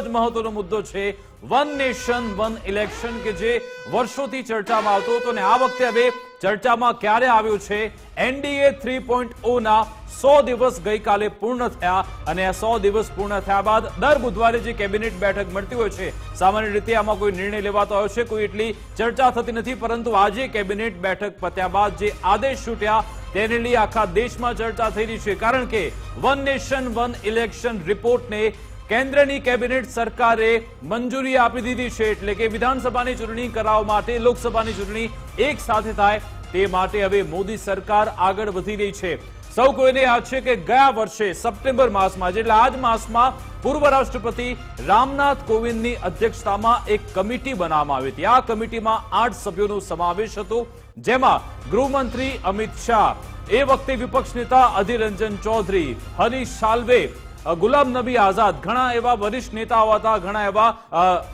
જ મહત્વનો મુદ્દો છે વન નેશન વન ઇલેક્શન કે જે વર્ષોથી ચર્ચામાં આવતો હતો અને આ વખતે હવે ચર્ચામાં ક્યારે આવ્યું છે? એનડીએ થ્રી પોઈન્ટ ના સો દિવસ ગઈકાલે પૂર્ણ થયા અને આ સો દિવસ પૂર્ણ થયા બાદ દર બુધવારે જે કેબિનેટ બેઠક મળતી હોય છે, સામાન્ય રીતે આમાં કોઈ નિર્ણય લેવાતો હોય છે, કોઈ એટલી ચર્ચા થતી નથી, પરંતુ આજે કેબિનેટ બેઠક પત્યા બાદ જે આદેશ છૂટ્યા તેને લઈ આખા દેશમાં ચર્ચા થઈ રહી છે. કારણ કે વન નેશન વન ઇલેક્શન રિપોર્ટને કેન્દ્રની કેબિનેટ સરકારે મંજૂરી આપી દીધી છે એટલે કે વિધાનસભાની ચૂંટણી કરાવવા માટે લોકસભાની ચૂંટણી એક સાથે થાય તે માટે હવે મોદી સરકાર આગળ વધી રહી છે. સૌ કોઈને યાદ છે કે ગયા વર્ષે સપ્ટેમ્બર માસમાં એટલે આ જ માસમાં પૂર્વ રાષ્ટ્રપતિ રામનાથ કોવિંદની અધ્યક્ષતામાં એક કમિટી બનાવવામાં આવી હતી. આ કમિટીમાં આઠ સભ્યોનો સમાવેશ હતો, જેમાં ગૃહમંત્રી અમિત શાહ, એ વખતે વિપક્ષ નેતા અધિર રંજન ચૌધરી, હરીશ સાલ્વે ગુલામ નબી આઝાદ. ઘણા એવા વરિષ્ઠ નેતાઓ હતા ઘણા એવા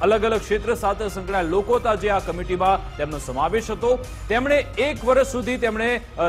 અલગ અલગ ક્ષેત્ર સાથે સંકળાયેલ લોકો હતા જે આ કમિટીમાં તેમનો સમાવેશ હતો. તેમણે એક વર્ષ સુધી તેમણે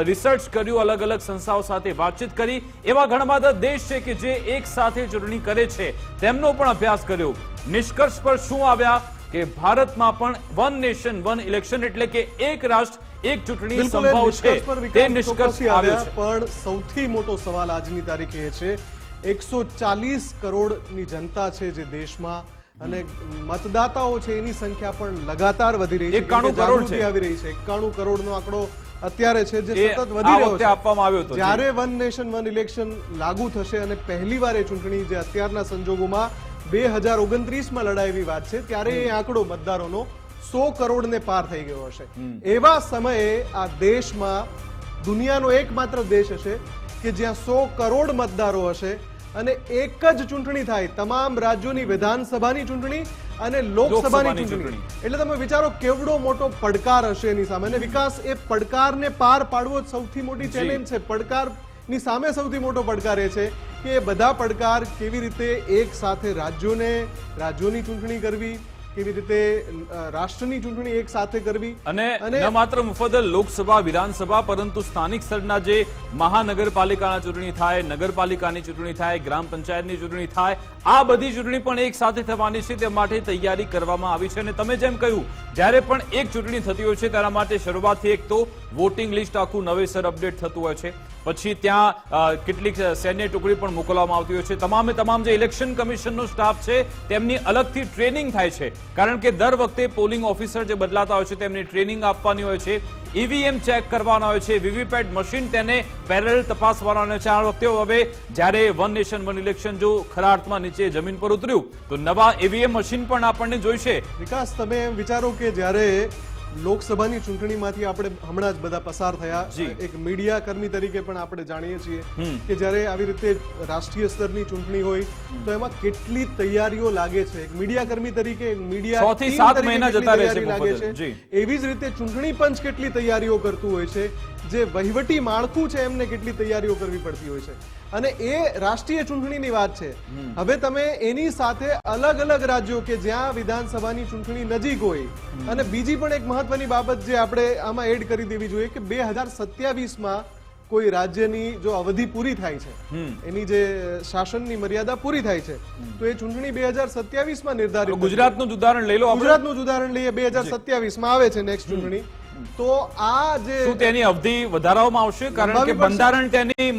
રિસર્ચ કર્યું અલગ અલગ સંસ્થાઓ સાથે વાતચીત કરી. એવા ઘણા બધા દેશ છે કે જે એક સાથે ચૂંટણી કરે છે. તેમનો પણ અભ્યાસ કર્યો. નિષ્કર્ષ પર શું આવ્યા? કે ભારતમાં પણ વન નેશન વન ઇલેક્શન એટલે કે એક રાષ્ટ્ર એક ચૂંટણી સંભવ છે. તે નિષ્કર્ષ આવ્યો છે. પણ સૌથી મોટો સવાલ આજની તારીખે એ છે એકસો ચાલીસ કરોડની જનતા છે જે દેશમાં અને મતદાતાઓ છે એની સંખ્યા પણ લગાતાર વધી રહી છે. એકાણું કરોડ છે. આવી રહી છે. એકાણું કરોડનો આંકડો અત્યારે છે જે સતત વધી રહ્યો છે. આપવામાં આવ્યો હતો જ્યારે વન નેશન વન ઇલેક્શન લાગુ થશે અને પહેલીવાર એ ચૂંટણી જે અત્યારના સંજોગોમાં બે હજાર ઓગણત્રીસમાં લડાયેલી વાત છે ત્યારે એ આંકડો મતદારોનો સો કરોડને પાર થઈ ગયો હશે. એવા સમયે આ દેશમાં દુનિયાનો એકમાત્ર દેશ હશે કે જ્યાં સો કરોડ મતદારો હશે અને એક જ ચૂંટણી થાય. તમામ રાજ્યોની વિધાનસભાની ચૂંટણી અને લોકસભાની ચૂંટણી. એટલે તમે વિચારો કેવડો મોટો પડકાર હશે એની સામે. અને વિકાસ એ પડકારને પાર પાડવો સૌથી મોટી ચેલેન્જ છે. પડકારની સામે સૌથી મોટો પડકાર એ છે કે બધા પડકાર કેવી રીતે એક સાથે રાજ્યોને રાજ્યોની ચૂંટણી કરવી કેવી રીતે રાષ્ટ્રની ચૂંટણી એક સાથે કરવી અને ન માત્ર મુફદ્દલ લોકસભા વિધાનસભા પરંતુ સ્થાનિક સ્તરના જે મહાનગરપાલિકાના ચૂંટણી થાય નગરપાલિકાની ચૂંટણી થાય ગ્રામ પંચાયતની ચૂંટણી થાય આ બધી ચૂંટણી પણ એક સાથે થવાની છે તે માટે તૈયારી કરવામાં આવી છે. અને તમે જેમ કહ્યું જ્યારે પણ એક ચૂંટણી થતી હોય છે તેના માટે શરૂઆતથી એક તો વોટિંગ લિસ્ટ આખું નવેસર અપડેટ થતું હોય છે. પછી ત્યાં કેટલીક સૈન્ય ટુકડી પણ મોકલવામાં આવતી હોય છે. તમામે તમામ જે ઇલેક્શન કમિશનનો સ્ટાફ છે તેમની અલગથી ટ્રેનિંગ થાય છે. કારણ કે દર વખતે પોલિંગ ઓફિસર જે બદલાતા હોય છે, તેમની ટ્રેનિંગ આપવાની હોય છે, ઈવીએમ ચેક કરવાના હોય છે, વીવીપેટ મશીન તેને પેરેલ તપાસવાના હોય છે. આ વખતે હવે જ્યારે વન નેશન, વન ઇલેક્શન જો ખરા અર્થમાં નીચે જમીન પર ઉતર્યું, તો નવા ઈવીએમ મશીન પણ આપણને જોઈશે. વિકાસ, તમે વિચારો કે જ્યારે લોકસભાની ચૂંટણીમાંથી આપણે હમણાં જ બધા પસાર થયા. એક મીડિયા કર્મી તરીકે પણ આપણે જાણીએ છીએ કે જ્યારે આવી રીતે રાષ્ટ્રીય સ્તરની ચૂંટણી હોય તો એમાં કેટલી તૈયારીઓ લાગે છે? એક મીડિયા કર્મી તરીકે મીડિયા તૈયારી લાગે છે? એવી જ રીતે ચૂંટણી પંચ કેટલી તૈયારીઓ કરતું હોય છે? જે વહીવટી માળખું છે એમને કેટલી તૈયારીઓ કરવી પડતી હોય છે? અને એ રાષ્ટ્રીય ચૂંટણીની વાત છે. હવે તમે એની સાથે અલગ અલગ રાજ્યો કે જ્યાં વિધાનસભાની ચૂંટણી નજીક હોય અને બીજી પણ એક મહત્વની બાબત જે આપણે આમાં એડ કરી દેવી જોઈએ કે બે હજાર સત્યાવીસમાં કોઈ રાજ્યની જો અવધિ પૂરી થાય છે એની જે શાસનની મર્યાદા પૂરી થાય છે તો એ ચૂંટણી બે હજાર સત્યાવીસમાં નિર્ધારિત ગુજરાતનું ઉદાહરણ લઈ લો ગુજરાતનું ઉદાહરણ લઈએ બે હજાર સત્યાવીસમાં આવે છે નેક્સ્ટ ચૂંટણી. તો આ જે તેની અવધિ વધારવામાં આવશે? કારણ કે બંધારણ તેની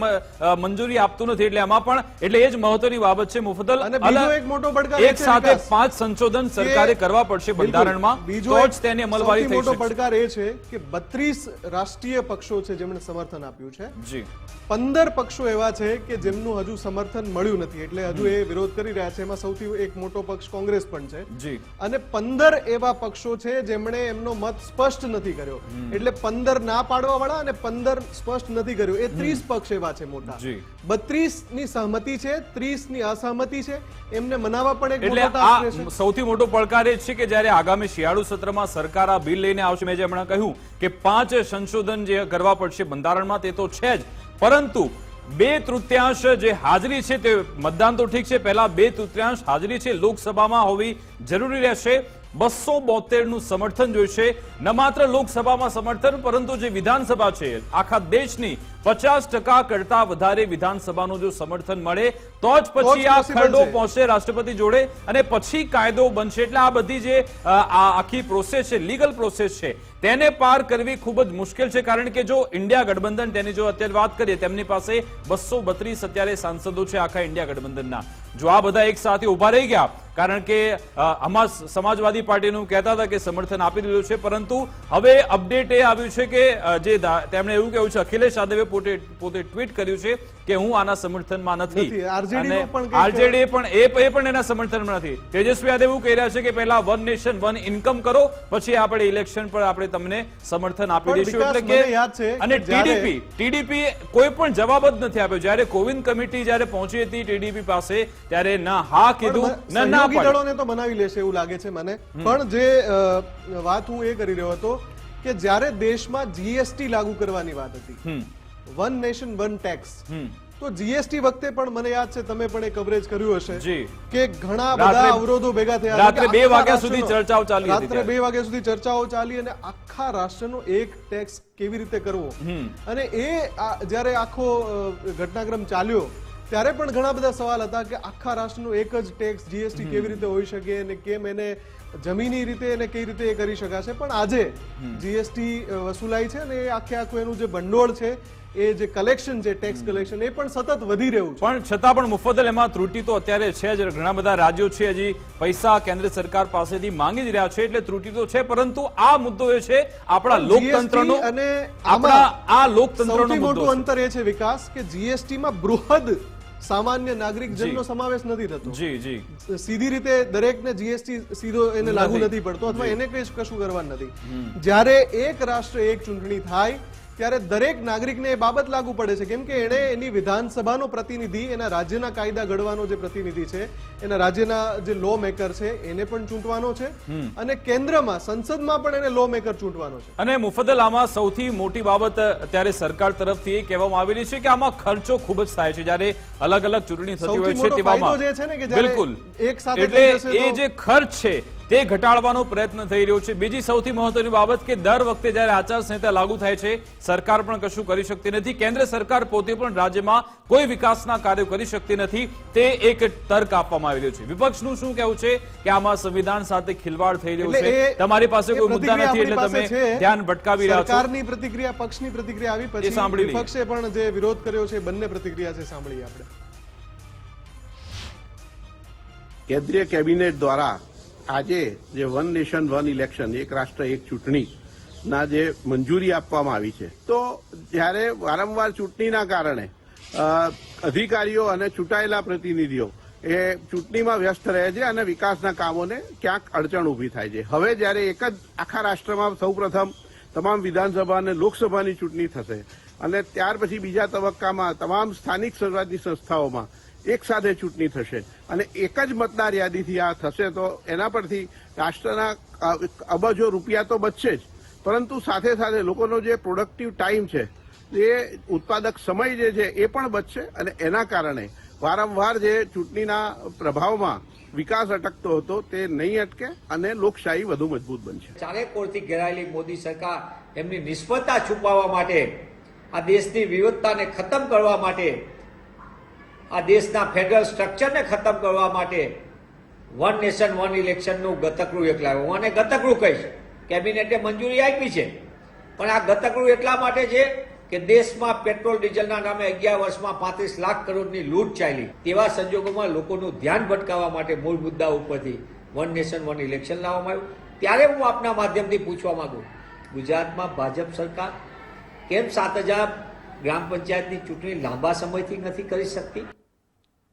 મંજૂરી આપતું નથી એટલે આમાં પણ એટલે એ જ મહત્વની બાબત છે મુફદલ અને બીજો એક મોટો પડકાર એક સાથે પાંચ સંશોધન સરકારે કરવા પડશે બંધારણમાં બીજો જ તેની અમલવારી થઈ મોટો પડકાર એ છે કે બત્રીસ રાષ્ટ્રીય પક્ષો છે જેમણે સમર્થન આપ્યું છે. જી. પંદર પક્ષો એવા છે કે જેમનું હજુ સમર્થન મળ્યું નથી એટલે હજુ એ વિરોધ કરી રહ્યા છે. એમાં સૌથી એક મોટો પક્ષ કોંગ્રેસ પણ છે. જી. અને પંદર એવા પક્ષો છે જેમણે એમનો મત સ્પષ્ટ નથી કર્યો. એટલે પંદર ના પાડવા વાળા અને પંદર સ્પષ્ટ નથી કર્યું. એ ત્રીસ પક્ષ એવા છે મોટા. બત્રીસની સહમતિ છે ત્રીસની અસહમતિ છે. એમને મનાવવા પણ એક એટલે સૌથી મોટો પડકાર એ છે કે જ્યારે આગામી શિયાળુ સત્રમાં સરકાર આ બિલ લઈને આવશે મેં જે હમણાં કહ્યું કે પાંચ સંશોધન જે કરવા પડશે બંધારણમાં તે તો છે જ. પરંતુ બે તૃતીયાંશ જે હાજરી છે તે મતદાન તો ઠીક છે પહેલા બે તૃતીયાંશ હાજરી છે લોકસભામાં હોવી જરૂરી રહેશે. બસો બોતેરનું સમર્થન જોઈશે ન માત્ર લોકસભામાં સમર્થન પરંતુ જે વિધાનસભા છે આખા દેશની પચાસ ટકા કરતા વધારે વિધાનસભાનું જો સમર્થન મળે તો જ પછી આ ખરડો પહોંચશે રાષ્ટ્રપતિ જોડે અને પછી કાયદો બનશે. એટલે આ બધી જે આ આખી પ્રોસેસ છે લીગલ પ્રોસેસ છે તેને પાર કરવી ખૂબ જ મુશ્કેલ છે, કારણ કે જો ઇન્ડિયા ગઠબંધન તેની જો અત્યારે વાત કરીએ, તેમની પાસે બસો બત્રીસ અત્યારે સાંસદો છે આખા ઇન્ડિયા ગઠબંધનના. જો આ બધા એક સાથે ઊભા રહી ગયા, કારણ કે આમાં સમાજવાદી પાર્ટીનું કહેતા હતા કે સમર્થન આપી દીધું છે, પરંતુ હવે અપડેટ એ આવ્યું છે કે જે તેમણે એવું કહ્યું છે, અખિલેશ યાદવે પોતે પોતે ટ્વીટ કર્યું છે કે હું આના સમર્થનમાં નથી. અને નું પણ એ પણ એના સમર્થનમાં નથી. તેજસ્વી યાદવ એવું કહી રહ્યા છે કે પહેલા વન નેશન વન ઇન્કમ કરો પછી આપણે ઇલેક્શન પર આપણે તમને સમર્થન આપી દઈશું. એટલે કે અને ટીડીપી ટીડીપી કોઈ પણ જવાબ જ નથી આપ્યો. જ્યારે કોવિંદ કમિટી જ્યારે પહોંચી હતી ટીડીપી પાસે ત્યારે ના હા કીધું ના ના દળોને તો બનાવી લેશે એવું લાગે છે મને. પણ જે વાત હું એ કરી રહ્યો હતો કે જ્યારે દેશમાં જીએસટી લાગુ કરવાની વાત હતી વન નેશન વન ટેક્સ. તો જીએસટી વખતે પણ મને યાદ છે તમે પણ એ કવરેજ કર્યું હશે કે ઘણા બધા અવરોધો ભેગા થયા. રાત્રે કે બે વાગ્યા સુધી ચર્ચાઓ ચાલી હતી રાત્રે ત્યારે. બે વાગ્યા સુધી ચર્ચાઓ ચાલી અને આખા રાષ્ટ્રનો એક ટેક્સ કેવી રીતે કરવો? અને એ જ્યારે આખો ઘટનાક્રમ ચાલ્યો ત્યારે પણ ઘણા બધા સવાલ હતા કે આખા રાષ્ટ્રનો એક જ ટેક્સ જીએસટી કેવી રીતે હોઈ શકે અને કેમ એને જમીની રીતે એને કઈ રીતે એ કરી શકાશે. પણ આજે જીએસટી વસૂલાય છે અને આખે આખું એનું જે ભંડોળ છે એ જે કલેક્શન છે ટેક્સ કલેક્શન એ પણ સતત વધી રહ્યું છે. પણ છતાં પણ મુફદ્દલ એમાં ત્રુટિ તો અત્યારે છે જ. ઘણા બધા રાજ્યો છે હજી પૈસા કેન્દ્ર સરકાર પાસેથી માંગી જ રહ્યા છે એટલે ત્રુટિ તો છે પરંતુ આ મુદ્દો એ છે આપણા પણ લોકતંત્રનો અને આપણા આ લોકતંત્રનો નું મોટું અંતર એ છે વિકાસ કે જીએસટી માં બૃહદ સામાન્ય નાગરિક જનનો સમાવેશ નથી થતો. જી જી. સીધી રીતે દરેકને જીએસટી સીધો એને લાગુ નથી. પડતો અથવા એને કઈ કશું કરવાનું નથી. જ્યારે એક રાષ્ટ્ર એક ચૂંટણી થાય ત્યારે દરેક નાગરિકને એ બાબત લાગુ પડે છે. કેમ કે એણે એની વિધાનસભાનો પ્રતિનિધિ એના રાજ્યના કાયદા ઘડવાનો જે પ્રતિનિધિ છે એના રાજ્યના જે લો મેકર છે એને પણ ચૂંટવાનો છે અને કેન્દ્રમાં સંસદમાં પણ એને લો મેકર ચૂંટવાનો છે. અને મુફદ્દલ આમાં સૌથી મોટી બાબત અત્યારે સરકાર તરફથી એ કહેવામાં આવેલી છે કે આમાં ખર્ચો ખૂબ જ થાય છે. જ્યારે અલગ અલગ ચૂંટણી થતી હોય છે તેવામાં બિલકુલ. એક સાથે એટલે એ જે ખર્ચ છે તે ઘટાડવાનો પ્રયત્ન થઈ રહ્યો છે. બીજી સૌથી મહત્વની બાબત કે દર વખતે જ્યારે આચારસંહિતા લાગુ થાય છે સરકાર પણ કશું કરી શકતી નથી. કેન્દ્ર સરકાર પોતે પણ રાજ્યમાં કોઈ વિકાસના કાર્યો કરી શકતી નથી. તે એક તર્ક આપવામાં આવી રહ્યો છે. વિપક્ષનું શું કહેવું છે કે આમાં સંવિધાન સાથે ખિલવાડ થઈ રહ્યું છે? તમારી પાસે કોઈ મુદ્દા નથી એટલે તમે ધ્યાન ભટકાવી રહ્યા છો. સરકારની પ્રતિક્રિયા પક્ષની પ્રતિક્રિયા આવી પછી સાંભળી. વિપક્ષે પણ જે વિરોધ કર્યો છે બંને પ્રતિક્રિયા છે સાંભળીએ આપણે. કેન્દ્રીય કેબિનેટ દ્વારા આજે જે વન નેશન, વન ઇલેક્શન, એક રાષ્ટ્ર, એક ચૂંટણી ના જે મંજૂરી આપવામાં આવી છે. તો જ્યારે વારંવાર ચૂંટણીના કારણે અધિકારીઓ અને ચૂંટાયેલા પ્રતિનિધિઓ એ ચૂંટણીમાં વ્યસ્ત રહે છે અને વિકાસના કામોને ક્યાંક અડચણ ઊભી થાય છે. હવે જ્યારે એક જ આખા રાષ્ટ્રમાં સૌપ્રથમ તમામ વિધાનસભા અને લોકસભાની ચૂંટણી થશે અને ત્યાર પછી બીજા તબક્કામાં તમામ સ્થાનિક સ્વરાજની સંસ્થાઓમાં એક સાથે ચૂંટણી થશે. અને એક જ મતદાર યાદીથી આ થશે તો એના પરથી રાષ્ટ્રના અબજો રૂપિયા તો બચશે જ. પરંતુ સાથે સાથે લોકોનો જે પ્રોડક્ટિવ ટાઈમ છે એ ઉત્પાદક સમય જે છે, એ પણ બચશે અને એના કારણે વારંવાર જે ચૂંટણીના પ્રભાવમાં વિકાસ અટકતો હતો તે નહીં અટકે અને લોકશાહી વધુ મજબૂત બનશે. ચારે કોરથી ઘેરાયેલી મોદી સરકાર એમની નિષ્ફળતા છુપાવવા માટે, આ દેશની વિવિધતાને ખતમ કરવા માટે આ દેશના ફેડરલ સ્ટ્રક્ચરને ખતમ કરવા માટે વન નેશન, વન ઇલેક્શનનું ગતકડું એક લાવ્યું હું આને ગતકડું કહીશ. કેબિનેટે મંજૂરી આપી છે. પણ આ ગતકડું એટલા માટે છે કે દેશમાં પેટ્રોલ, ડીઝલના નામે અગિયાર વર્ષમાં પાંત્રીસ લાખ કરોડની લૂંટ ચાલી. તેવા સંજોગોમાં લોકોનું ધ્યાન ભટકાવવા માટે મૂળ મુદ્દા ઉપરથી વન નેશન, વન ઇલેક્શન લાવવામાં આવ્યું. ત્યારે હું આપના માધ્યમથી પૂછવા માંગુ ગુજરાતમાં ભાજપ સરકાર કેમ સાત હજાર ગ્રામ પંચાયતની ચૂંટણી લાંબા સમયથી નથી કરી શકતી.